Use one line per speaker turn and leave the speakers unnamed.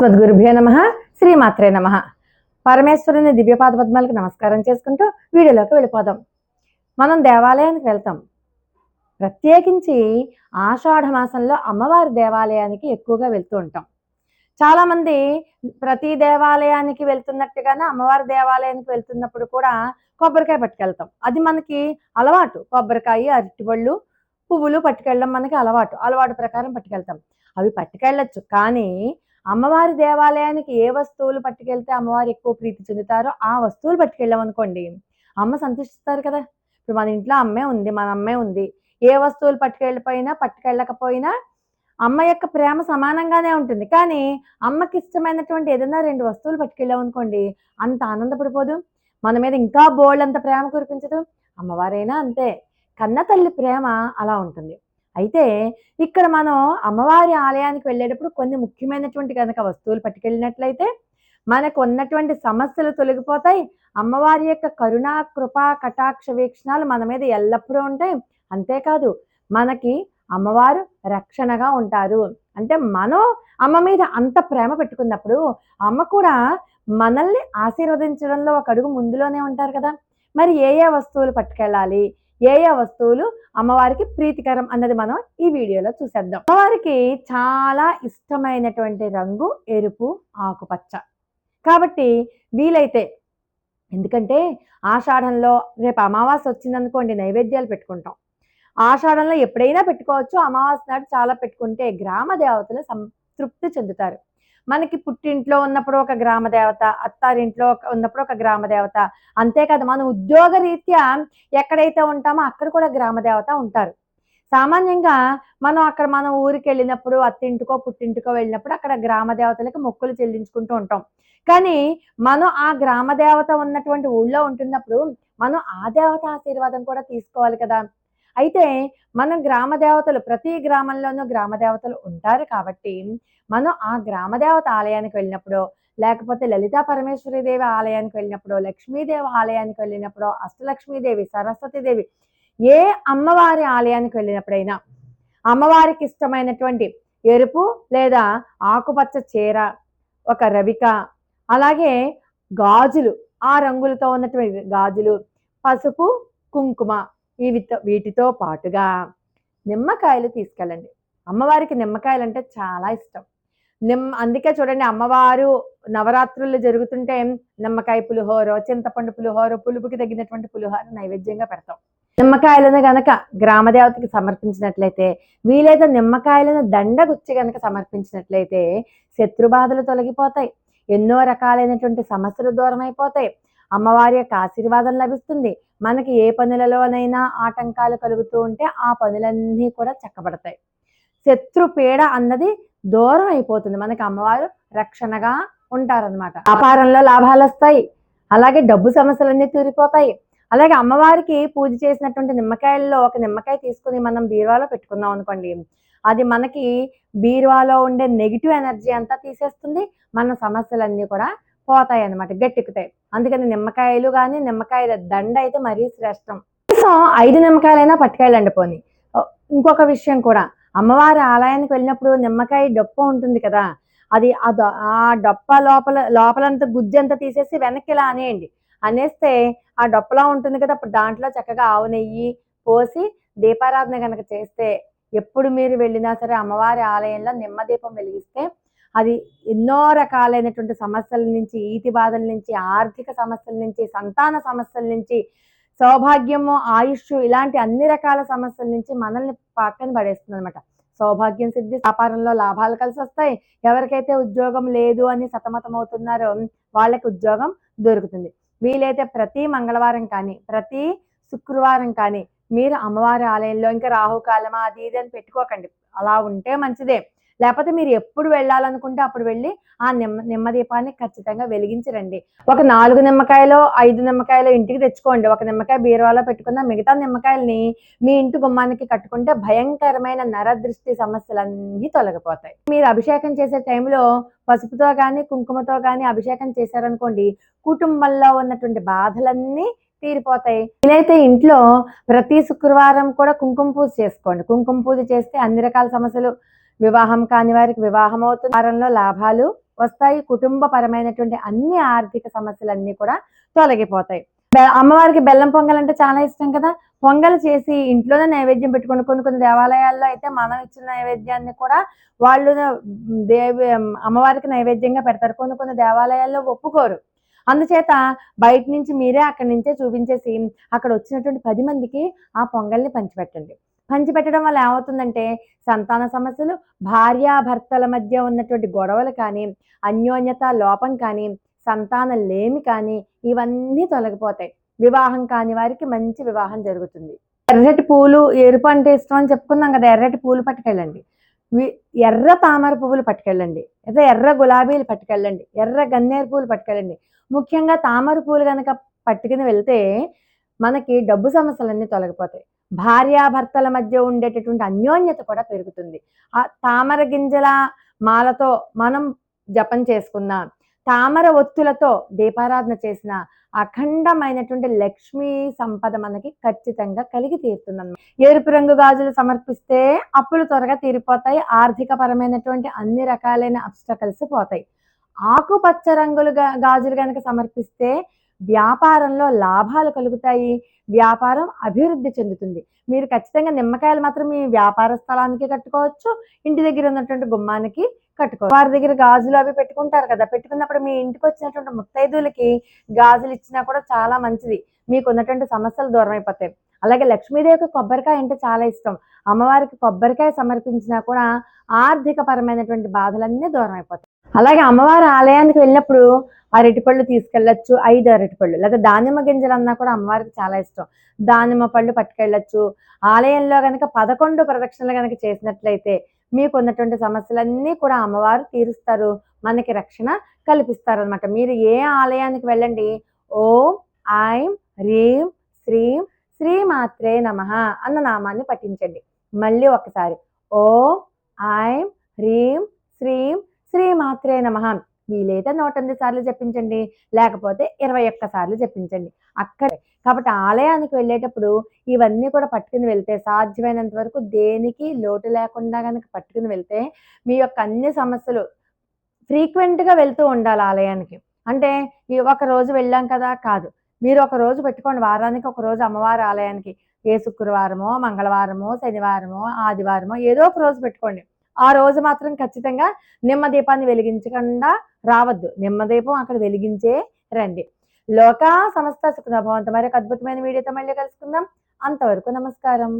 సద్గురుభ్యో నమ శ్రీమాత్రే నమ. పరమేశ్వరుని దివ్యపాద పద్మాలకు నమస్కారం చేసుకుంటూ వీడియోలోకి వెళ్ళిపోదాం. మనం దేవాలయానికి వెళ్తాం. ప్రత్యేకించి ఆషాఢ మాసంలో అమ్మవారి దేవాలయానికి ఎక్కువగా వెళ్తూ ఉంటాం. చాలామంది ప్రతి దేవాలయానికి వెళ్తున్నట్టుగానే అమ్మవారి దేవాలయానికి వెళ్తున్నప్పుడు కూడా కొబ్బరికాయ పట్టుకెళ్తాం. అది మనకి అలవాటు. కొబ్బరికాయ అరటిపళ్ళు పువ్వులు పట్టుకెళ్ళడం మనకి అలవాటు. అలవాటు ప్రకారం పట్టుకెళ్తాం. అవి పట్టుకెళ్ళచ్చు. కానీ అమ్మవారి దేవాలయానికి ఏ వస్తువులు పట్టుకెళ్తే అమ్మవారు ఎక్కువ ప్రీతి చెందుతారో ఆ వస్తువులు పట్టుకెళ్ళామనుకోండి అమ్మ సంతోషిస్తారు కదా. ఇప్పుడు మన ఇంట్లో అమ్మే ఉంది మన అమ్మే ఉంది. ఏ వస్తువులు పట్టుకెళ్ళిపోయినా పట్టుకెళ్ళకపోయినా అమ్మ యొక్క ప్రేమ సమానంగానే ఉంటుంది. కానీ అమ్మకి ఇష్టమైనటువంటి ఏదైనా రెండు వస్తువులు పట్టుకెళ్ళామనుకోండి అంత ఆనందపడిపోదు. మన మీద ఇంకా బోల్డ్ అంత ప్రేమ కురిపించదు. అమ్మవారైనా అంతే. కన్న తల్లి ప్రేమ అలా ఉంటుంది. అయితే ఇక్కడ మనం అమ్మవారి ఆలయానికి వెళ్ళేటప్పుడు కొన్ని ముఖ్యమైనటువంటి కనుక వస్తువులు పట్టుకెళ్ళినట్లయితే మనకు ఉన్నటువంటి సమస్యలు తొలగిపోతాయి. అమ్మవారి యొక్క కరుణా కృపా కటాక్ష వీక్షణాలు మన మీద ఎల్లప్పుడూ ఉంటాయి. అంతేకాదు మనకి అమ్మవారు రక్షణగా ఉంటారు. అంటే మనం అమ్మ మీద అంత ప్రేమ పెట్టుకున్నప్పుడు అమ్మ కూడా మనల్ని ఆశీర్వదించడంలో ఒక అడుగు ముందులోనే ఉంటారు కదా. మరి ఏ ఏ వస్తువులు పట్టుకెళ్ళాలి? ఏ ఏ వస్తువులు అమ్మవారికి ప్రీతికరం అన్నది మనం ఈ వీడియోలో చూసేద్దాం. అమ్మవారికి చాలా ఇష్టమైనటువంటి రంగు ఎరుపు ఆకుపచ్చ. కాబట్టి వీలైతే ఎందుకంటే ఆషాఢంలో రేపు అమావాస్య వచ్చిందనుకోండి నైవేద్యాలు పెట్టుకుంటాం. ఆషాఢంలో ఎప్పుడైనా పెట్టుకోవచ్చు అమావాస్య నాడు చాలా పెట్టుకుంటే గ్రామ దేవతలు సంతృప్తి చెందుతారు. మనకి పుట్టింట్లో ఉన్నప్పుడు ఒక గ్రామ దేవత అత్తారింట్లో ఒక- ఉన్నప్పుడు ఒక గ్రామ దేవత. అంతేకాదు మనం ఉద్యోగ రీత్యా ఎక్కడైతే ఉంటామో అక్కడ కూడా గ్రామ దేవత ఉంటారు. సామాన్యంగా మనం అక్కడ మనం ఊరికి వెళ్ళినప్పుడు అత్తింటికో పుట్టింటికో వెళ్ళినప్పుడు అక్కడ గ్రామ దేవతలకు మొక్కులు చెల్లించుకుంటూ ఉంటాం. కానీ మనం ఆ గ్రామ దేవత ఉన్నటువంటి ఊళ్ళో ఉంటున్నప్పుడు మనం ఆ దేవత ఆశీర్వాదం కూడా తీసుకోవాలి కదా. అయితే మన గ్రామ దేవతలు ప్రతి గ్రామంలోనూ గ్రామ దేవతలు ఉంటారు కాబట్టి మనం ఆ గ్రామ దేవత ఆలయానికి వెళ్ళినప్పుడు లేకపోతే లలితా పరమేశ్వరి దేవి ఆలయానికి వెళ్ళినప్పుడు లక్ష్మీదేవి ఆలయానికి వెళ్ళినప్పుడు అష్టలక్ష్మీదేవి సరస్వతీదేవి ఏ అమ్మవారి ఆలయానికి వెళ్ళినప్పుడైనా అమ్మవారికి ఇష్టమైనటువంటి ఎరుపు లేదా ఆకుపచ్చ చీర ఒక రవిక అలాగే గాజులు ఆ రంగులతో ఉన్నటువంటి గాజులు పసుపు కుంకుమ ఇవితో వీటితో పాటుగా నిమ్మకాయలు తీసుకెళ్ళండి. అమ్మవారికి నిమ్మకాయలు అంటే చాలా ఇష్టం. నిమ్మ అందుకే చూడండి అమ్మవారు నవరాత్రులు జరుగుతుంటే నిమ్మకాయ పులిహోర చింతపండు పులిహోర పులుపుకి తగినటువంటి పులిహోర నైవేద్యంగా పెడతాం. నిమ్మకాయలను గనక గ్రామదేవతకి సమర్పించినట్లయితే వీలైతే నిమ్మకాయలను దండగుచ్చి గనక సమర్పించినట్లయితే శత్రుబాధలు తొలగిపోతాయి. ఎన్నో రకాలైనటువంటి సమస్యలు దూరం అయిపోతాయి అమ్మవారి యొక్క ఆశీర్వాదం లభిస్తుంది. మనకి ఏ పనులలోనైనా ఆటంకాలు కలుగుతూ ఉంటే ఆ పనులన్నీ కూడా చక్కబడతాయి. శత్రు పీడ అన్నది దూరం అయిపోతుంది. మనకి అమ్మవారు రక్షణగా ఉంటారనమాట వ్యాపారంలో లాభాలు వస్తాయి. అలాగే డబ్బు సమస్యలన్నీ తీరిపోతాయి. అలాగే అమ్మవారికి పూజ చేసినటువంటి నిమ్మకాయల్లో ఒక నిమ్మకాయ తీసుకుని మనం బీరువాలో పెట్టుకున్నాం అనుకోండి. అది మనకి బీరువాలో ఉండే నెగిటివ్ ఎనర్జీ అంతా తీసేస్తుంది. మన సమస్యలన్నీ కూడా పోతాయి అన్నమాట గట్టెక్కుతాయి. అందుకని నిమ్మకాయలు కానీ నిమ్మకాయల దండ అయితే మరీ శ్రేష్టం. సో ఐదు నిమ్మకాయలైనా పట్టుకెళ్ళండి పోని. ఇంకొక విషయం కూడా. అమ్మవారి ఆలయానికి వెళ్ళినప్పుడు నిమ్మకాయ డొప్ప ఉంటుంది కదా అది ఆ డొప్ప లోపల లోపలంతా గుజ్జంతా తీసేసి వెనక్కి ఇలా అనేయండి. అనేస్తే ఆ డొప్పలా ఉంటుంది కదా అప్పుడు దాంట్లో చక్కగా ఆవు నెయ్యి పోసి దీపారాధన కనుక చేస్తే ఎప్పుడు మీరు వెళ్ళినా సరే అమ్మవారి ఆలయంలో నిమ్మదీపం వెలిగిస్తే అది ఎన్నో రకాలైనటువంటి సమస్యల నుంచి ఈతి బాధల నుంచి ఆర్థిక సమస్యల నుంచి సంతాన సమస్యల నుంచి సౌభాగ్యము ఆయుష్ ఇలాంటి అన్ని రకాల సమస్యల నుంచి మనల్ని పక్కన పడేస్తుంది అనమాట సౌభాగ్యం సిద్ధి వ్యాపారంలో లాభాలు కలిసి వస్తాయి. ఎవరికైతే ఉద్యోగం లేదు అని సతమతం అవుతున్నారో వాళ్ళకి ఉద్యోగం దొరుకుతుంది. వీలైతే ప్రతి మంగళవారం కానీ ప్రతి శుక్రవారం కానీ మీరు అమ్మవారి ఆలయంలో ఇంకా రాహుకాలమా అది ఇది అని పెట్టుకోకండి. అలా ఉంటే మంచిదే. లేకపోతే మీరు ఎప్పుడు వెళ్ళాలనుకుంటే అప్పుడు వెళ్ళి ఆ నిమ్మ నిమ్మదీపాన్ని ఖచ్చితంగా వెలిగించరండి ఒక నాలుగు నిమ్మకాయలు ఐదు నిమ్మకాయలు ఇంటికి తెచ్చుకోండి. ఒక నిమ్మకాయ బీరువాలో పెట్టుకున్న మిగతా నిమ్మకాయల్ని మీ ఇంటి గుమ్మానికి కట్టుకుంటే భయంకరమైన నరదృష్టి సమస్యలన్నీ తొలగిపోతాయి. మీరు అభిషేకం చేసే టైంలో పసుపుతో కానీ కుంకుమతో కానీ అభిషేకం చేశారనుకోండి కుటుంబంలో ఉన్నటువంటి బాధలన్నీ తీరిపోతాయి. నేనైతే ఇంట్లో ప్రతి శుక్రవారం కూడా కుంకుమ పూజ చేసుకోండి. కుంకుమ పూజ చేస్తే అన్ని రకాల సమస్యలు వివాహం కాని వారికి వివాహం అవుతున్న వారంలో లాభాలు వస్తాయి. కుటుంబపరమైనటువంటి అన్ని ఆర్థిక సమస్యలన్నీ కూడా తొలగిపోతాయి. అమ్మవారికి బెల్లం పొంగల్ అంటే చాలా ఇష్టం కదా? పొంగల్ చేసి ఇంట్లోనే నైవేద్యం పెట్టుకుని కొన్ని కొన్ని దేవాలయాల్లో అయితే మనం ఇచ్చిన నైవేద్యాన్ని కూడా వాళ్ళు దేవి అమ్మవారికి నైవేద్యంగా పెడతారు. కొన్ని కొన్ని దేవాలయాల్లో ఒప్పుకోరు. అందుచేత బయట నుంచి మీరే అక్కడి నుంచే చూపించేసి అక్కడ వచ్చినటువంటి పది మందికి ఆ పొంగల్ని పంచిపెట్టండి. పంచిపెట్టడం వల్ల ఏమవుతుందంటే సంతాన సమస్యలు భార్యాభర్తల మధ్య ఉన్నటువంటి గొడవలు కానీ అన్యోన్యత లోపం కానీ సంతాన లేమి కానీ ఇవన్నీ తొలగిపోతాయి. వివాహం కాని వారికి మంచి వివాహం జరుగుతుంది. ఎర్రటి పూలు ఎరుపు అంటే ఇష్టం అని చెప్పుకున్నాం కదా ఎర్రటి పూలు పట్టుకెళ్ళండి. ఎర్ర తామర పువ్వులు పట్టుకెళ్ళండి. లేదా ఎర్ర గులాబీలు పట్టుకెళ్ళండి. ఎర్ర గన్నేరు పూలు పట్టుకెళ్ళండి. ముఖ్యంగా తామర పూలు కనుక పట్టుకుని వెళ్తే మనకి డబ్బు సమస్యలన్నీ తొలగిపోతాయి. భార్యాభర్తల మధ్య ఉండేటటువంటి అన్యోన్యత కూడా పెరుగుతుంది. ఆ తామర గింజల మాలతో మనం జపం చేసుకున్నా తామర ఒత్తులతో దీపారాధన చేసిన అఖండమైనటువంటి లక్ష్మీ సంపద మనకి ఖచ్చితంగా కలిగి తీరుతుందన్నమాట. ఎరుపు రంగు గాజులు సమర్పిస్తే అప్పులు త్వరగా తీరిపోతాయి. ఆర్థిక పరమైనటువంటి అన్ని రకాలైన అబ్స్టకల్స్ పోతాయి. ఆకుపచ్చ రంగులు గాజులు కనుక సమర్పిస్తే వ్యాపారంలో లాభాలు కలుగుతాయి వ్యాపారం అభివృద్ధి చెందుతుంది. మీరు ఖచ్చితంగా నిమ్మకాయలు మాత్రం మీ వ్యాపార స్థలానికి కట్టుకోవచ్చు ఇంటి దగ్గర ఉన్నటువంటి గుమ్మానికి కట్టుకోవచ్చు. వారి దగ్గర గాజులు అవి పెట్టుకుంటారు కదా పెట్టుకున్నప్పుడు మీ ఇంటికి వచ్చినటువంటి ముత్తైదులకి గాజులు ఇచ్చినా కూడా చాలా మంచిది. మీకు ఉన్నటువంటి సమస్యలు దూరం అయిపోతాయి. అలాగే లక్ష్మీదేవికి కొబ్బరికాయ అంటే చాలా ఇష్టం. అమ్మవారికి కొబ్బరికాయ సమర్పించినా కూడా ఆర్థిక పరమైనటువంటి బాధలన్నీ దూరం అయిపోతాయి. అలాగే అమ్మవారి ఆలయానికి వెళ్ళినప్పుడు అరటిపళ్ళు తీసుకెళ్ళొచ్చు ఐదు అరటిపళ్ళు. లేదా దానిమ్మ గింజలు అన్నా కూడా అమ్మవారికి చాలా ఇష్టం. దానిమ్మ పళ్ళు పట్టుకెళ్ళొచ్చు. ఆలయంలో కనుక పదకొండు ప్రదక్షిణలు కనుక చేసినట్లయితే మీకు ఉన్నటువంటి సమస్యలన్నీ కూడా అమ్మవారు తీరుస్తారు. మనకి రక్షణ కల్పిస్తారనమాట మీరు ఏ ఆలయానికి వెళ్ళండి? ఓం ఐం హ్రీం శ్రీం శ్రీమాత్రే నమ అన్న నామాన్ని పఠించండి. మళ్ళీ ఒకసారి ఓం ఐం హ్రీం శ్రీం శ్రీమాత్రే నమ వీలైతే నూట ఎనిమిది సార్లు చెప్పించండి లేకపోతే ఇరవై ఒక్క సార్లు చెప్పించండి. అక్కడే. కాబట్టి ఆలయానికి వెళ్ళేటప్పుడు ఇవన్నీ కూడా పట్టుకుని వెళ్తే సాధ్యమైనంత వరకు దేనికి లోటు లేకుండా కనుక పట్టుకుని వెళ్తే మీ యొక్క అన్ని సమస్యలు ఫ్రీక్వెంట్గా వెళ్తూ ఉండాలి ఆలయానికి. అంటే ఒక రోజు వెళ్ళాం కదా కాదు. మీరు ఒక రోజు పెట్టుకోండి వారానికి ఒక రోజు అమ్మవారి ఆలయానికి. ఏ శుక్రవారమో మంగళవారమో శనివారమో ఆదివారమో ఏదో ఒక రోజు పెట్టుకోండి. ఆ రోజు మాత్రం ఖచ్చితంగా నిమ్మదీపాన్ని వెలిగించకుండా రావద్దు. నిమ్మదీపం అక్కడ వెలిగించే రండి. లోకా సమస్త సుఖభవంత మరి ఒక అద్భుతమైన వీడియోతో మళ్ళీ కలుసుకుందాం. అంతవరకు నమస్కారం.